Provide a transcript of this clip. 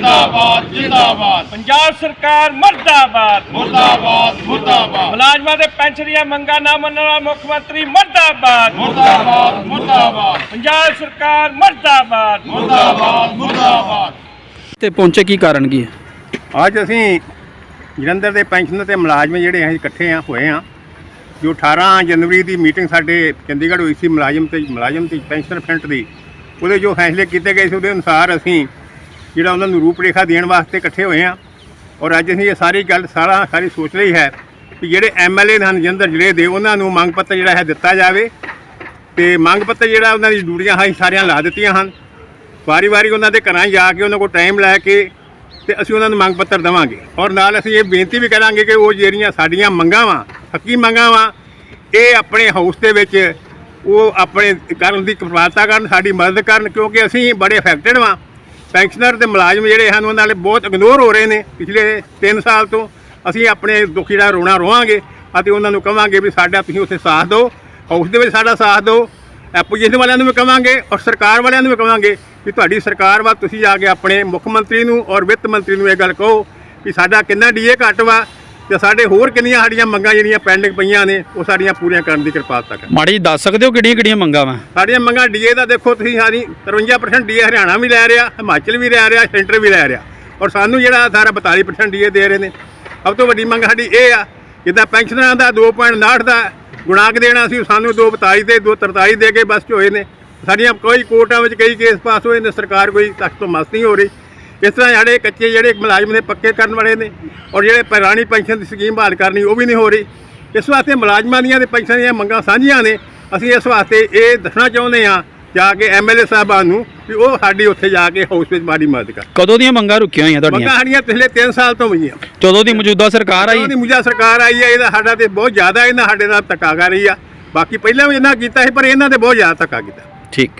ਜਿੰਦਾਬਾਦ ਜਿੰਦਾਬਾਦ। ਪੰਜਾਬ ਸਰਕਾਰ ਮਰਦਾਬਾਦ। ਮੁਰਦਾਬਾਦ ਮੁਰਦਾਬਾਦ। ਮੁਲਾਜ਼ਮਾਂ ਦੇ ਪੈਨਸ਼ਨ ਦੀਆਂ ਮੰਗਾਂ ਨਾ ਮੰਨਣ ਵਾਲਾ ਮੁੱਖ ਮੰਤਰੀ ਮਰਦਾਬਾਦ। ਮੁਰਦਾਬਾਦ ਮੁਰਦਾਬਾਦ। ਪੰਜਾਬ ਸਰਕਾਰ ਮਰਦਾਬਾਦ। ਮੁਰਦਾਬਾਦ ਮੁਰਦਾਬਾਦ। ਤੇ ਪਹੁੰਚੇ ਕੀ ਕਾਰਨ ਕੀ ਹੈ? ਅੱਜ ਅਸੀਂ ਜਲੰਧਰ ਦੇ ਪੈਨਸ਼ਨਰ ਤੇ ਮੁਲਾਜ਼ਮ ਜਿਹੜੇ ਅਸੀਂ ਇਕੱਠੇ ਆ ਹੋਏ ਆ ਜੋ 18 ਜਨਵਰੀ ਦੀ ਮੀਟਿੰਗ ਸਾਡੇ ਚੰਡੀਗੜ੍ਹ ਹੋਈ ਸੀ ਮੁਲਾਜ਼ਮ ਤੇ ਮੁਲਾਜ਼ਮ ਤੇ ਪੈਨਸ਼ਨ ਫਰੰਟ ਦੀ। ਉਹਦੇ ਜੋ ਫੈਸਲੇ ਕੀਤੇ ਗਏ ਸੀ ਉਹਦੇ ਅਨੁਸਾਰ ਅਸੀਂ ਜਿਹੜਾ ਉਹਨਾਂ ਨੂੰ ਰੂਪਰੇਖਾ ਦੇਣ ਵਾਸਤੇ ਇਕੱਠੇ ਹੋਏ ਆ। ਔਰ ਅੱਜ ਅਸੀਂ ਇਹ ਸਾਰੀ ਗੱਲ, ਸਾਰਾ ਸਾਰੀ ਸੋਚ ਲਈ ਹੈ ਕਿ ਜਿਹੜੇ ਐਮਐਲਏ ਹਨ ਜਲੰਧਰ ਜ਼ਿਲ੍ਹੇ ਦੇ, ਉਹਨਾਂ ਨੂੰ ਮੰਗ ਪੱਤਰ ਜਿਹੜਾ ਹੈ ਦਿੱਤਾ ਜਾਵੇ। ਤੇ ਮੰਗ ਪੱਤਰ ਜਿਹੜਾ ਉਹਨਾਂ ਦੀ ਡਿਊਟੀਆਂ ਅਸੀਂ ਸਾਰੀਆਂ ਲਾ ਦਿੱਤੀਆਂ ਹਨ। ਵਾਰੀ-ਵਾਰੀ ਉਹਨਾਂ ਦੇ ਘਰਾਂ ਜਾ ਕੇ ਉਹਨਾਂ ਕੋਲ ਟਾਈਮ ਲੈ ਕੇ ਤੇ ਅਸੀਂ ਉਹਨਾਂ ਨੂੰ ਮੰਗ ਪੱਤਰ ਦੇਵਾਂਗੇ। ਔਰ ਨਾਲ ਅਸੀਂ ਇਹ ਬੇਨਤੀ ਵੀ ਕਰਾਂਗੇ ਕਿ ਉਹ ਜਿਹੜੀਆਂ ਸਾਡੀਆਂ ਮੰਗਾਂ ਵਾ, ਹੱਕੀ ਮੰਗਾਂ ਵਾ, ਇਹ ਆਪਣੇ ਹਾਊਸ ਦੇ ਵਿੱਚ ਉਹ ਆਪਣੇ ਕਰਨ ਦੀ ਕਿਰਪਾਲਤਾ ਕਰਨ, ਸਾਡੀ ਮਦਦ ਕਰਨ, ਕਿਉਂਕਿ ਅਸੀਂ ਬੜੇ ਅਫੈਕਟਡ ਵਾਂ। ਪੈਨਸ਼ਨਰ ਤੇ ਮੁਲਾਜ਼ਮ ਜਿਹੜੇ ਹਨ, ਉਹਨਾਂ ਨਾਲ ਬਹੁਤ ਇਗਨੋਰ ਹੋ ਰਹੇ ਨੇ ਪਿਛਲੇ 3 ਸਾਲ ਤੋਂ। ਅਸੀਂ ਆਪਣੇ ਦੁੱਖ ਜਿਹੜਾ ਰੋਣਾ ਰੋਵਾਂਗੇ ਅਤੇ ਉਹਨਾਂ ਨੂੰ ਕਵਾਂਗੇ ਵੀ ਸਾਡਾ ਤੁਸੀਂ ਉੱਥੇ ਸਾਥ ਦਿਓ ਹਾਊਸ ਦੇ ਵਿੱਚ ਸਾਡਾ ਸਾਥ ਦਿਓ ਐਪੋਜੀਸ਼ਨ ਵਾਲਿਆਂ ਨੂੰ ਵੀ ਕਵਾਂਗੇ ਔਰ ਸਰਕਾਰ ਵਾਲਿਆਂ ਨੂੰ ਵੀ ਕਵਾਂਗੇ ਕਿ ਤੁਹਾਡੀ ਸਰਕਾਰ ਵਾ ਤੁਸੀਂ ਜਾ ਕੇ ਆਪਣੇ ਮੁੱਖ ਮੰਤਰੀ ਨੂੰ ਔਰ ਵਿੱਤ ਮੰਤਰੀ ਨੂੰ ਇਹ ਗੱਲ ਕਹੋ ਕਿ ਸਾਡਾ ਕਿੰਨਾ ਡੀਏ ਘੱਟ ਵਾ ਤੇ ਸਾਡੇ ਹੋਰ ਕਿੰਨੀਆਂ ਸਾਡੀਆਂ ਮੰਗਾਂ ਜਿਹੜੀਆਂ ਪੈਂਡਿੰਗ ਪਈਆਂ ਨੇ ਉਹ ਸਾਡੀਆਂ ਪੂਰੀਆਂ ਕਰਨ ਦੀ ਕਿਰਪਾਲਤਾ ਕਰ ਮਾੜੀ ਦੱਸ ਸਕਦੇ ਹੋ ਕਿਹੜੀਆਂ ਕਿਹੜੀਆਂ ਮੰਗਾਂ ਵਾ? ਸਾਡੀਆਂ ਮੰਗਾਂ ਡੀਏ ਦਾ ਦੇਖੋ ਤੁਸੀਂ ਸਾਰੀ 53% ਡੀਏ ਹਰਿਆਣਾ ਵੀ ਲੈ ਰਿਹਾ ਹਿਮਾਚਲ ਵੀ ਲੈ ਰਿਹਾ ਸੈਂਟਰ ਵੀ ਲੈ ਰਿਹਾ। ਔਰ ਸਾਨੂੰ ਜਿਹੜਾ ਸਾਰਾ 42% ਡੀਏ ਦੇ ਰਹੇ ਨੇ। ਸਭ ਤੋਂ ਵੱਡੀ ਮੰਗ ਸਾਡੀ ਇਹ ਆ ਜਿੱਦਾਂ ਪੈਨਸ਼ਨਰਾਂ ਦਾ 2.59 ਦਾ ਗੁਣਾਕ ਦੇਣਾ ਸੀ ਸਾਨੂੰ 2.42 ਤੇ 2.43 ਦੇ ਕੇ ਬਸ 'ਚ ਹੋਏ ਨੇ। ਸਾਡੀਆਂ ਕੋਈ ਕੋਰਟਾਂ ਵਿੱਚ ਕਈ ਕੇਸ ਪਾਸ ਹੋਏ ਨੇ ਸਰਕਾਰ ਕੋਈ ਤੱਕ ਤੋਂ ਮਸ ਨਹੀਂ ਹੋ ਰਹੀ। ਇਸ ਤਰ੍ਹਾਂ ਜਿਹੜੇ ਕੱਚੇ ਜਿਹੜੇ ਮੁਲਾਜ਼ਮ ਨੇ ਪੱਕੇ ਕਰਨ ਵਾਲੇ ਨੇ ਔਰ ਜਿਹੜੇ ਪੁਰਾਣੀ ਪੈਨਸ਼ਨ ਦੀ ਸਕੀਮ ਬਹਾਲ ਕਰਨੀ ਉਹ ਵੀ ਨਹੀਂ ਹੋ ਰਹੀ। ਇਸ ਵਾਸਤੇ ਮੁਲਾਜ਼ਮਾਂ ਦੀਆਂ ਤੇ ਪੈਨਸ਼ਨ ਦੀਆਂ ਮੰਗਾਂ ਸਾਂਝੀਆਂ ਨੇ। ਅਸੀਂ ਇਸ ਵਾਸਤੇ ਇਹ ਦੱਸਣਾ ਚਾਹੁੰਦੇ ਹਾਂ ਜਾ ਕੇ ਐਮਐਲਏ ਸਾਹਿਬਾਨ ਨੂੰ ਵੀ ਉਹ ਸਾਡੀ ਉੱਥੇ ਜਾ ਕੇ ਹਾਊਸ ਵਿੱਚ ਮਾੜੀ ਮਦਦ ਕਰ। ਕਦੋਂ ਦੀਆਂ ਮੰਗਾਂ ਰੁਕੀਆਂ ਹੋਈਆਂ ਮੰਗਾਂ ਤੁਹਾਡੀਆਂ ਸਾਡੀਆਂ ਪਿਛਲੇ 3 ਸਾਲ ਤੋਂ ਹੋਈਆਂ। ਜਦੋਂ ਦੀ ਮੌਜੂਦਾ ਸਰਕਾਰ ਆਈ? ਉਹਦੀ ਮੁਜਾ ਸਰਕਾਰ ਆਈ ਹੈ ਇਹਦਾ ਸਾਡਾ ਤੇ ਬਹੁਤ ਜ਼ਿਆਦਾ ਇਹਨਾਂ ਸਾਡੇ ਨਾਲ ਧੱਕਾ ਕਰ ਰਹੀ ਆ। ਬਾਕੀ ਪਹਿਲਾਂ ਵੀ ਇਹਨਾਂ ਕੀਤਾ ਸੀ ਪਰ ਇਹਨਾਂ ਤੇ ਬਹੁਤ ਜ਼ਿਆਦਾ ਧੱਕਾ ਕੀਤਾ। ਠੀਕ।